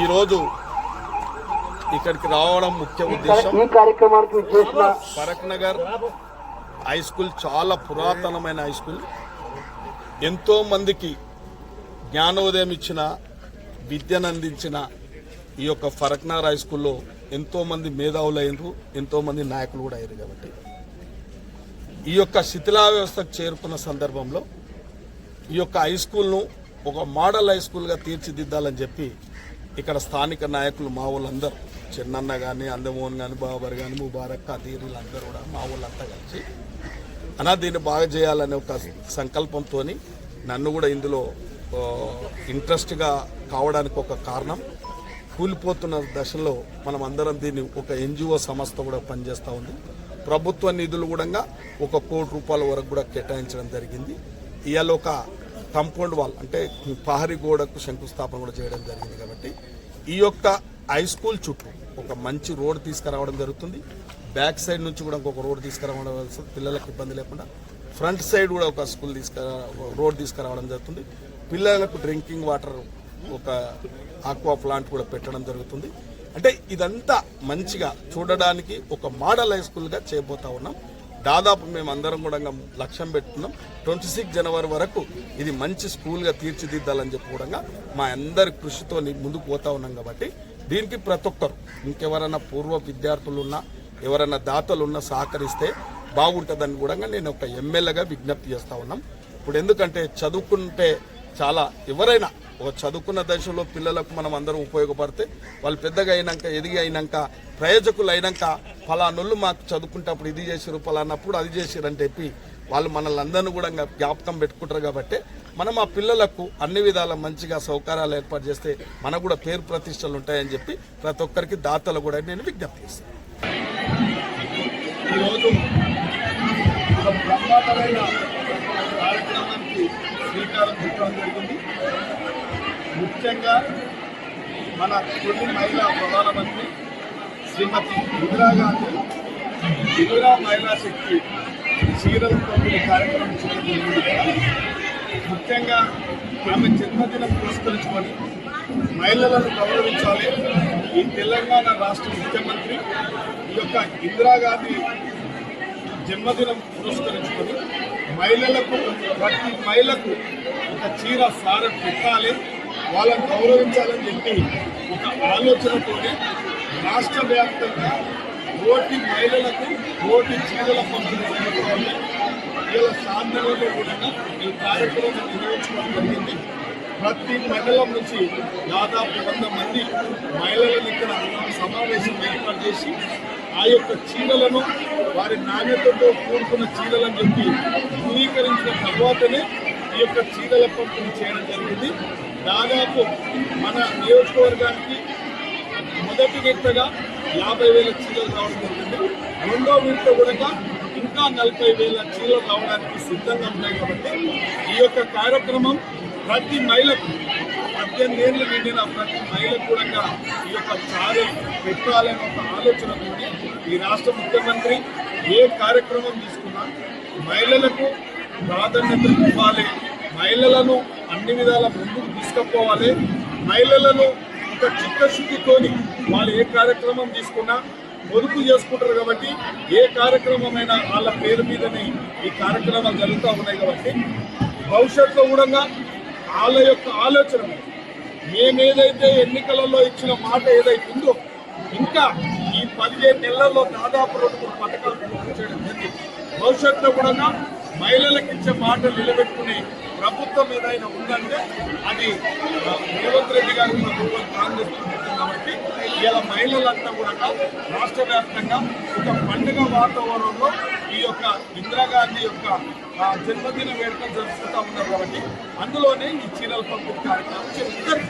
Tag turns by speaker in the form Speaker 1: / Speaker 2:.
Speaker 1: ఈరోజు ఇక్కడికి రావడం ముఖ్య ఉద్దేశం.
Speaker 2: ఈ కార్యక్రమానికి విచ్చేసిన
Speaker 1: ఫరక్ నగర్ హై స్కూల్ చాలా పురాతనమైన హై స్కూల్. ఎంతో మందికి జ్ఞానోదయం ఇచ్చిన విద్యను అందించిన ఈ యొక్క ఫరక్ నగర్ హై స్కూల్లో ఎంతో మంది మేధావులు అయినరు ఎంతో మంది నాయకులు కూడా అయ్యారు కాబట్టి. ఈ యొక్క శిథిలా వ్యవస్థకు చేరుకున్న సందర్భంలో ఈ యొక్క హై స్కూల్ను ఒక మోడల్ హై స్కూల్గా తీర్చిదిద్దాలని చెప్పి ఇక్కడ స్థానిక నాయకులు మా వాళ్ళందరూ చిన్నన్న కానీ అందమోహన్ కానీ బాబర్ కానీ ముబారక్ ఖదీర్ వీళ్ళందరూ కూడా మా వాళ్ళంతా కలిసి అనా దీన్ని బాగా చేయాలనే ఒక సంకల్పంతో నన్ను కూడా ఇందులో ఇంట్రెస్ట్గా కావడానికి ఒక కారణం. కూలిపోతున్న దశలో మనం అందరం దీన్ని ఒక ఎన్జిఓ సంస్థ కూడా పనిచేస్తూ ఉంది. ప్రభుత్వ నిధులు కూడా ఒక కోటి రూపాయల వరకు కూడా కేటాయించడం జరిగింది. ఇవాళ ఒక కంపౌండ్ వాల్ అంటే పహరి గోడకు శంకుస్థాపన కూడా చేయడం జరిగింది కాబట్టి ఈ యొక్క హై స్కూల్ చుట్టూ ఒక మంచి రోడ్ తీసుకురావడం జరుగుతుంది. బ్యాక్ సైడ్ నుంచి కూడా ఇంకొక రోడ్ తీసుకురావడం పిల్లలకు ఇబ్బంది లేకుండా ఫ్రంట్ సైడ్ కూడా ఒక స్కూల్ తీసుకురా రోడ్ తీసుకురావడం జరుగుతుంది. పిల్లలకు డ్రింకింగ్ వాటర్ ఒక ఆక్వా ప్లాంట్ కూడా పెట్టడం జరుగుతుంది. అంటే ఇదంతా మంచిగా చూడడానికి ఒక మోడల్ హై స్కూల్గా చేయబోతా ఉన్నాం. దాదాపు మేము అందరం కూడా లక్ష్యం పెట్టుకున్నాం. ట్వంటీ సిక్స్ జనవరి వరకు ఇది మంచి స్కూల్గా తీర్చిదిద్దాలని చెప్పి కూడా మా అందరి కృషితో ముందుకు పోతా ఉన్నాం కాబట్టి దీనికి ప్రతి ఒక్కరు ఇంకెవరైనా పూర్వ విద్యార్థులు ఉన్నా ఎవరైనా దాతలు ఉన్నా సహకరిస్తే బాగుంటుందని కూడా నేను ఒక ఎమ్మెల్యేగా విజ్ఞప్తి చేస్తా ఉన్నాం. ఇప్పుడు ఎందుకంటే చదువుకుంటే చాలా ఎవరైనా ఒక చదువుకున్న దశలో పిల్లలకు మనం అందరం ఉపయోగపడితే వాళ్ళు పెద్దగా అయినాక ఎదిగి అయినాక ప్రయోజకులు అయినాక ఫలానొళ్ళు మాకు చదువుకుంటప్పుడు ఇది చేసిరు ఫలానప్పుడు అది చేసిరు అని చెప్పి వాళ్ళు మనల్ని అందరినీ కూడా ఇంకా జ్ఞాపకం పెట్టుకుంటారు కాబట్టి మనం ఆ పిల్లలకు అన్ని విధాల మంచిగా సౌకర్యాలు ఏర్పాటు చేస్తే మనకు కూడా పేరు ప్రతిష్టలు ఉంటాయని చెప్పి ప్రతి ఒక్కరికి దాతలు కూడా నేను విజ్ఞప్తి చేస్తాను. ఈరోజు శ్రీకారం పెట్టడం జరిగింది. ముఖ్యంగా మన తొలి మహిళా ప్రధానమంత్రి శ్రీమతి ఇందిరాగాంధీ ఇందిరా మహిళా శక్తి చీరల పంపిణీ కార్యక్రమం చేయడం జరిగింది. ముఖ్యంగా ఆమె జన్మదినం పురస్కరించుకొని మహిళలను గౌరవించాలి. ఈ తెలంగాణ రాష్ట్ర ముఖ్యమంత్రి ఈ యొక్క ఇందిరాగాంధీ జన్మదినం పురస్కరించుకొని మహిళలకు ప్రతి మహిళకు ఒక చీర సార పెట్టాలి. వాళ్ళని గౌరవించాలని చెప్పి ఒక ఆలోచనతోనే రాష్ట్ర వ్యాప్తంగా కోటి మహిళలకు కోటి చీరల పంపిణీ జరుగుతోంది ఇలా సాధనలో కూడా ఈ కార్యక్రమం నిర్వహించడం జరిగింది. ప్రతి మండలం నుంచి దాదాపు వంద మంది మహిళలను ఇక్కడ సమావేశం ఏర్పాటు చేసి ఆ యొక్క చీరలను వారి నాణ్యతతో కూడుకున్న చీరలని చెప్పి ధృవీకరించిన తర్వాతనే ఈ యొక్క చీరల పంపిణీ చేయడం జరిగింది. దాదాపు మన నియోజకవర్గానికి మొదటి విడతగా యాభై వేల చీరలు రావడం జరిగింది. రెండో విడత కూడా ఇంకా నలభై వేల చీరలు రావడానికి సిద్ధంగా ఉన్నాయి కాబట్టి ఈ యొక్క కార్యక్రమం ప్రతి మహిళకు పద్దెనిమిది ఏళ్ళు నిండిన ప్రతి మహిళకు కూడా ఈ యొక్క చారు పెట్టాలనే ఒక ఆలోచనతో ఈ రాష్ట్ర ముఖ్యమంత్రి ఏ కార్యక్రమం తీసుకున్నా మహిళలకు ప్రాధాన్యత ఇవ్వాలి. మహిళలను అన్ని విధాల ముందుకు తీసుకుపోవాలి. మహిళలను ఒక చిత్తశుద్ధితోని వాళ్ళు ఏ కార్యక్రమం తీసుకున్నా పొదుపు చేసుకుంటారు కాబట్టి ఏ కార్యక్రమమైనా వాళ్ళ పేరు మీదనే ఈ కార్యక్రమాలు జరుగుతూ ఉన్నాయి కాబట్టి భవిష్యత్తులో కూడా వాళ్ళ యొక్క ఆలోచన మేమేదైతే ఎన్నికలలో ఇచ్చిన మాట ఏదైతే ఉందో ఇంకా ఈ పదిహేను నెలల్లో దాదాపు రెండు మూడు పథకాలు పూర్తి చేయడం జరిగింది. భవిష్యత్తులో కూడా మహిళలకు ఇచ్చే మాటలు నిలబెట్టుకునే ప్రభుత్వం ఏదైనా ఉందంటే అది రేవంత్ రెడ్డి గారు ప్రభుత్వం కాంగ్రెస్ కాబట్టి ఇలా మహిళలంతా కూడా రాష్ట్ర వ్యాప్తంగా ఒక పండుగ వాతావరణంలో ఈ యొక్క ఇందిరాగాంధీ యొక్క జన్మదిన వేడుకలు జరుపుకుంటా ఉన్నారు కాబట్టి అందులోనే ఈ చీరల పంపిణీ కార్యక్రమం చేస్తారు.